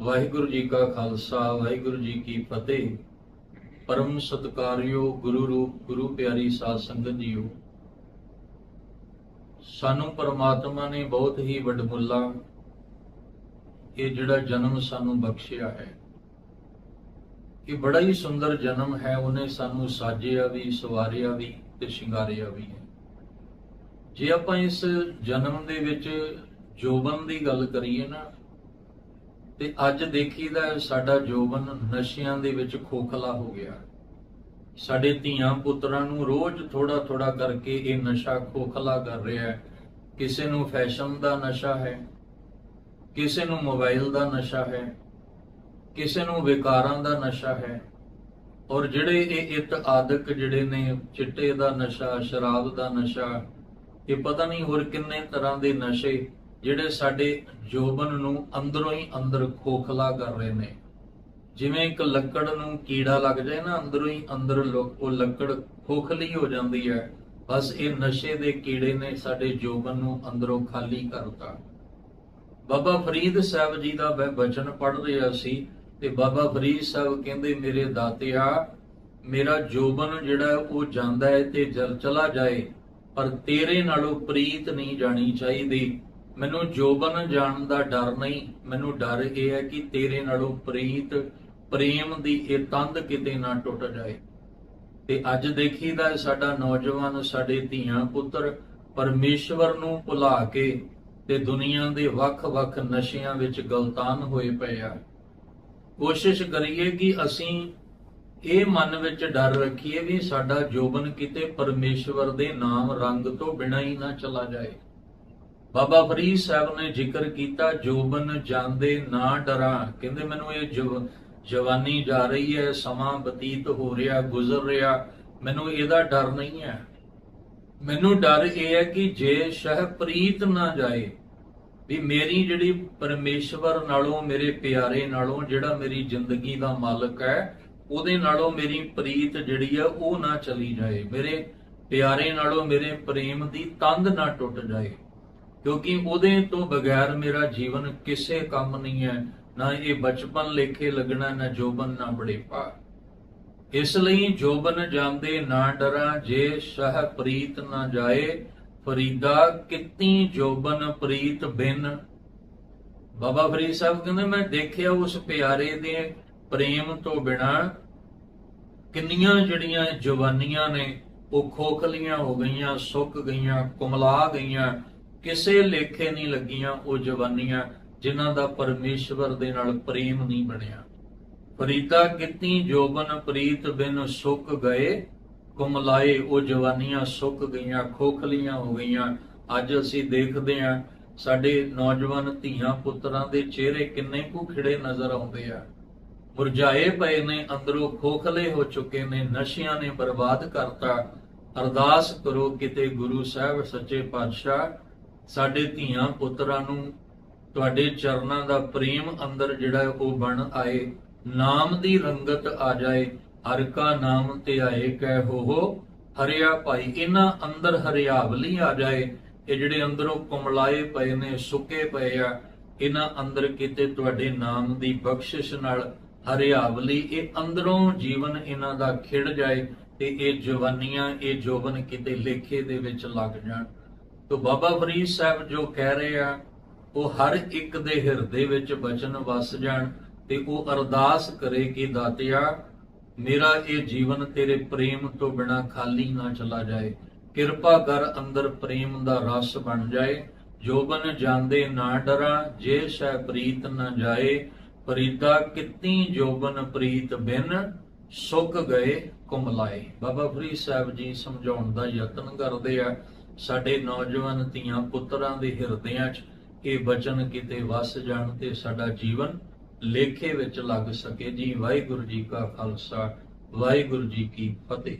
ਵਾਹਿਗੁਰੂ ਜੀ ਕਾ ਖਾਲਸਾ, ਵਾਹਿਗੁਰੂ ਜੀ ਕੀ ਫਤਿਹ। ਪਰਮ ਸਤਕਾਰਿਓ ਗੁਰੂ ਰੂਪ, ਗੁਰੂ ਪਿਆਰੀ ਸਾਧ ਸੰਗਤ ਜੀਓ। ਸਾਨੂੰ ਪਰਮਾਤਮਾ ਨੇ ਬਹੁਤ ਹੀ ਵੱਡਮੁੱਲਾ ਇਹ ਜਿਹੜਾ ਜਨਮ ਸਾਨੂੰ ਬਖਸ਼ਿਆ ਹੈ। ਇਹ ਬੜਾ ਹੀ ਸੁੰਦਰ ਜਨਮ ਹੈ, ਉਹਨੇ ਸਾਨੂੰ ਸਾਜਿਆ ਵੀ, ਸਵਾਰਿਆ ਵੀ ਤੇ ਸ਼ਿੰਗਾਰਿਆ ਵੀ ਹੈ। ਜੇ ਆਪਾਂ ਇਸ ਜਨਮ ਦੇ ਵਿੱਚ ਜੋਬਨ ਦੀ ਗੱਲ ਕਰੀਏ ਨਾ ਤੇ ਅੱਜ ਦੇਖੀਦਾ ਹੈ ਸਾਡਾ ਜੋਬਨ ਨਸ਼ਿਆਂ ਦੇ ਵਿੱਚ ਖੋਖਲਾ ਹੋ ਗਿਆ। ਸਾਡੇ ਧੀਆਂ ਪੁੱਤਰਾਂ ਨੂੰ ਰੋਜ਼ ਥੋੜਾ ਥੋੜਾ ਕਰਕੇ ਇਹ ਨਸ਼ਾ ਖੋਖਲਾ ਕਰ ਰਿਹਾ ਹੈ। ਕਿਸੇ ਨੂੰ ਫੈਸ਼ਨ ਦਾ ਨਸ਼ਾ ਹੈ, ਕਿਸੇ ਨੂੰ ਮੋਬਾਈਲ ਦਾ ਨਸ਼ਾ ਹੈ, ਕਿਸੇ ਨੂੰ ਵਿਕਾਰਾਂ ਦਾ ਨਸ਼ਾ ਹੈ। ਔਰ ਜਿਹੜੇ ਇਹ ਇਤ ਆਦਿਕ ਜਿਹੜੇ ਨੇ, ਚਿੱਟੇ ਦਾ ਨਸ਼ਾ, ਸ਼ਰਾਬ ਦਾ ਨਸ਼ਾ, ਇਹ ਪਤਾ ਨਹੀਂ ਹੋਰ ਕਿੰਨੇ ਤਰ੍ਹਾਂ ਦੇ ਨਸ਼ੇ ਜਿਹੜੇ ਸਾਡੇ ਜੋਬਨ ਨੂੰ ਅੰਦਰੋਂ ਹੀ ਅੰਦਰ ਖੋਖਲਾ ਕਰ ਰਹੇ ਨੇ। ਜਿਵੇਂ ਇੱਕ ਲੱਕੜ ਨੂੰ ਕੀੜਾ ਲੱਗ ਜਾਏ ਨਾ, ਅੰਦਰੋਂ ਹੀ ਅੰਦਰ ਲੋ- ਉਹ ਲੱਕੜ ਖੋਖਲੀ ਹੋ ਜਾਂਦੀ ਹੈ। ਬਸ ਇਹ ਨਸ਼ੇ ਦੇ ਕੀੜੇ ਨੇ ਸਾਡੇ ਜੋਬਨ ਨੂੰ ਅੰਦਰੋਂ ਖਾਲੀ ਕਰਤਾ। ਬਾਬਾ ਫਰੀਦ ਸਾਹਿਬ ਜੀ ਦਾ ਮੈਂ ਬਚਨ ਪੜ੍ਹ ਰਿਹਾ ਸੀ ਤੇ ਬਾਬਾ ਫਰੀਦ ਸਾਹਿਬ ਕਹਿੰਦੇ, ਮੇਰੇ ਦਾਤਿਆ, ਮੇਰਾ ਜੋਬਨ ਜਿਹੜਾ ਉਹ ਜਾਂਦਾ ਹੈ ਤੇ ਜਲ ਚਲਾ ਜਾਏ, ਪਰ ਤੇਰੇ ਨਾਲੋਂ ਪ੍ਰੀਤ ਨਹੀਂ ਜਾਣੀ ਚਾਹੀਦੀ। ਮੈਨੂੰ ਜੋਬਨ ਜਾਣ ਦਾ ਡਰ ਨਹੀਂ, ਮੈਨੂੰ ਡਰ ਇਹ ਹੈ ਕਿ ਤੇਰੇ ਨਾਲੋਂ ਪ੍ਰੀਤ, ਪ੍ਰੇਮ ਦੀ ਇਹ ਤੰਦ ਕਿਤੇ ਨਾ ਟੁੱਟ ਜਾਏ। ਤੇ ਅੱਜ ਦੇਖੀਦਾ ਹੈ ਸਾਡਾ ਨੌਜਵਾਨ, ਸਾਡੇ ਧੀਆਂ ਪੁੱਤਰ ਪਰਮੇਸ਼ਵਰ ਨੂੰ ਭੁਲਾ ਕੇ ਤੇ ਦੁਨੀਆ ਦੇ ਵੱਖ-ਵੱਖ ਨਸ਼ਿਆਂ ਵਿੱਚ ਗਲਤਾਨ ਹੋਏ ਪਏ ਆ। ਕੋਸ਼ਿਸ਼ ਕਰੀਏ ਕਿ ਅਸੀਂ ਇਹ ਮਨ ਵਿੱਚ ਡਰ ਰੱਖੀਏ ਵੀ ਸਾਡਾ ਜੋਬਨ ਕਿਤੇ ਪਰਮੇਸ਼ਵਰ ਦੇ ਨਾਮ ਰੰਗ ਤੋਂ ਬਿਨਾਂ ਹੀ ਨਾ ਚਲਾ ਜਾਏ। ਬਾਬਾ ਫਰੀਦ ਸਾਹਿਬ ਨੇ ਜ਼ਿਕਰ ਕੀਤਾ, ਜੋਬਨ ਜਾਂਦੇ ਨਾ ਡਰਾਂ। ਕਹਿੰਦੇ, ਮੈਨੂੰ ਇਹ ਜਵ- ਜਵਾਨੀ ਜਾ ਰਹੀ ਹੈ, ਸਮਾਂ ਬਤੀਤ ਹੋ ਰਿਹਾ, ਗੁਜ਼ਰ ਰਿਹਾ। ਮੈਨੂੰ ਇਹਦਾ ਡਰ ਨਹੀਂ ਹੈ। ਮੈਨੂੰ ਡਰ ਇਹ ਹੈ ਕਿ ਜੇ ਸ਼ਹ ਪ੍ਰੀਤ ਨਾ ਜਾਏ, ਵੀ ਮੇਰੀ ਜਿਹੜੀ ਪਰਮੇਸ਼ਵਰ ਨਾਲੋਂ, ਮੇਰੇ ਪਿਆਰੇ ਨਾਲੋਂ, ਜਿਹੜਾ ਮੇਰੀ ਜ਼ਿੰਦਗੀ ਦਾ ਮਾਲਕ ਹੈ, ਉਹਦੇ ਨਾਲੋਂ ਮੇਰੀ ਪ੍ਰੀਤ ਜਿਹੜੀ ਆ ਉਹ ਨਾ ਚਲੀ ਜਾਏ। ਮੇਰੇ ਪਿਆਰੇ ਨਾਲੋਂ ਮੇਰੇ ਪ੍ਰੇਮ ਦੀ ਤੰਦ ਨਾ ਟੁੱਟ ਜਾਏ। ਕਿਉਂਕਿ ਉਹਦੇ ਤੋਂ ਬਗੈਰ ਮੇਰਾ ਜੀਵਨ ਕਿਸੇ ਕੰਮ ਨਹੀਂ ਹੈ, ਨਾ ਇਹ ਬਚਪਨ ਲੇਖੇ ਲੱਗਣਾ, ਨਾ ਜੋਬਨ, ਨਾ ਬੜੇਪਾ। ਇਸ ਲਈ ਜੋਬਨ ਜਾਂਦੇ ਨਾ ਡਰਾਂ, ਜੇ ਸ਼ਹ ਪ੍ਰੀਤ ਨਾ ਜਾਏ, ਫਰੀਦਾ ਕਿਤਨੀ ਜੋਬਨ ਪ੍ਰੀਤ ਬਿਨ। ਬਾਬਾ ਫਰੀਦ ਸਾਹਿਬ ਕਹਿੰਦੇ, ਮੈਂ ਦੇਖਿਆ ਉਸ ਪਿਆਰੇ ਦੇ ਪ੍ਰੇਮ ਤੋਂ ਬਿਨਾ ਕਿੰਨੀਆਂ ਜਿਹੜੀਆਂ ਜਵਾਨੀਆਂ ਨੇ, ਉਹ ਖੋਖਲੀਆਂ ਹੋ ਗਈਆਂ, ਸੁੱਕ ਗਈਆਂ, ਕੁਮਲਾ ਗਈਆਂ ਕਿਸੇ ਲੇਖੇ ਨਹੀਂ ਲੱਗੀਆਂ ਉਹ ਜਵਾਨੀਆਂ, ਜਿਨ੍ਹਾਂ ਦਾ ਪਰਮੇਸ਼ਵਰ ਦੇ ਨਾਲ ਪ੍ਰੇਮ ਨਹੀਂ ਬਣਿਆ। ਫਰੀਦਾ ਕਿਤਨੀ ਜੋਬਨ ਪ੍ਰੀਤ ਬਿਨ ਸੁੱਕ ਗਏ, ਕੁਮਲਾਏ ਉਹ ਜਵਾਨੀਆਂ ਸੁੱਕ ਗਈਆਂ, ਖੋਖਲੀਆਂ ਹੋ ਗਈਆਂ। ਅੱਜ ਅਸੀਂ ਦੇਖਦੇ ਹਾਂ, ਸਾਡੇ ਨੌਜਵਾਨ ਧੀਆਂ ਪੁੱਤਰਾਂ ਦੇ ਚਿਹਰੇ ਕਿੰਨੇ ਕੁ ਖਿੜੇ ਨਜ਼ਰ ਆਉਂਦੇ ਆ। ਮੁਰਝਾਏ ਪਏ ਨੇ, ਅੰਦਰੋਂ ਖੋਖਲੇ ਹੋ ਚੁੱਕੇ ਨੇ, ਨਸ਼ਿਆਂ ਨੇ ਬਰਬਾਦ ਕਰਤਾ। ਅਰਦਾਸ ਕਰੋ ਕਿਤੇ ਗੁਰੂ ਸਾਹਿਬ ਸੱਚੇ ਪਾਤਸ਼ਾਹ ਸਾਡੇ ਧੀਆਂ ਪੁੱਤਰਾਂ ਨੂੰ ਤੁਹਾਡੇ ਚਰਨਾਂ ਦਾ ਪ੍ਰੇਮ ਅੰਦਰ ਜਿਹੜਾ ਉਹ ਬਣ ਆਏ, ਨਾਮ ਦੀ ਰੰਗਤ ਆ ਜਾਏ, ਹਰ ਕਾ ਨਾਮ ਤੇ ਆਏ ਕਹਿ ਹੋ ਹਰਿਆ ਭਾਈ, ਇਹਨਾਂ ਅੰਦਰ ਹਰਿਆਵਲੀ ਆ ਜਾਏ, ਇਹ ਜਿਹੜੇ ਅੰਦਰੋਂ ਕੁਮਲਾਏ ਪਏ ਨੇ, ਸੁੱਕੇ ਪਏ ਆ, ਇਹਨਾਂ ਅੰਦਰ ਕਿਤੇ ਤੁਹਾਡੇ ਨਾਮ ਦੀ ਬਖਸ਼ਿਸ਼ ਨਾਲ ਹਰਿਆਵਲੀ, ਇਹ ਅੰਦਰੋਂ ਜੀਵਨ ਇਹਨਾਂ ਦਾ ਖਿੜ ਜਾਏ ਤੇ ਇਹ ਜਵਾਨੀਆਂ, ਇਹ ਜੋਬਨ ਕਿਤੇ ਲੇਖੇ ਦੇ ਵਿੱਚ ਲੱਗ ਜਾਣ। ਤੋ ਬਾਬਾ ਫਰੀਦ ਸਾਹਿਬ ਜੋ ਕਹਿ ਰਹੇ ਆ, ਉਹ ਹਰ ਇੱਕ ਦੇ ਹਿਰਦੇ ਵਿੱਚ ਬਚਨ ਵਸ ਜਾਣ ਤੇ ਉਹ ਅਰਦਾਸ ਕਰੇ ਕਿ ਦਾਤਿਆ, ਮੇਰਾ ਇਹ ਜੀਵਨ ਤੇਰੇ ਪ੍ਰੇਮ ਤੋਂ ਬਿਨਾ ਖਾਲੀ ਨਾ ਚਲਾ ਜਾਏ। ਕਿਰਪਾ ਕਰ ਅੰਦਰ ਪ੍ਰੇਮ ਦਾ ਰਸ ਬਣ ਜਾਏ। ਜੋਬਨ ਜਾਂਦੇ ਨਾ ਡਰਾਂ, ਜੇ ਸ਼ਹਿ ਪ੍ਰੀਤ ਨਾ ਜਾਏ। ਪ੍ਰੀਤਾ ਕਿਤਨੀ ਜੋਬਨ ਪ੍ਰੀਤ ਬਿਨ ਸੁੱਕ ਗਏ ਕੁਮਲਾਏ ਬਾਬਾ ਫਰੀਦ ਸਾਹਿਬ ਜੀ ਸਮਝਾਉਣ ਦਾ ਯਤਨ ਕਰਦੇ ਆ। ਸਾਡੇ ਨੌਜਵਾਨ ਧੀਆਂ ਪੁੱਤਰਾਂ ਦੇ ਹਿਰਦਿਆਂ 'ਚ ਇਹ ਬਚਨ ਕਿਤੇ ਵਸ ਜਾਣ ਤੇ ਸਾਡਾ ਜੀਵਨ ਲੇਖੇ ਵਿੱਚ ਲੱਗ ਸਕੇ। ਜੀ ਵਾਹਿਗੁਰੂ ਜੀ ਕਾ ਖਾਲਸਾ, ਵਾਹਿਗੁਰੂ ਜੀ ਕੀ ਫਤਿਹ।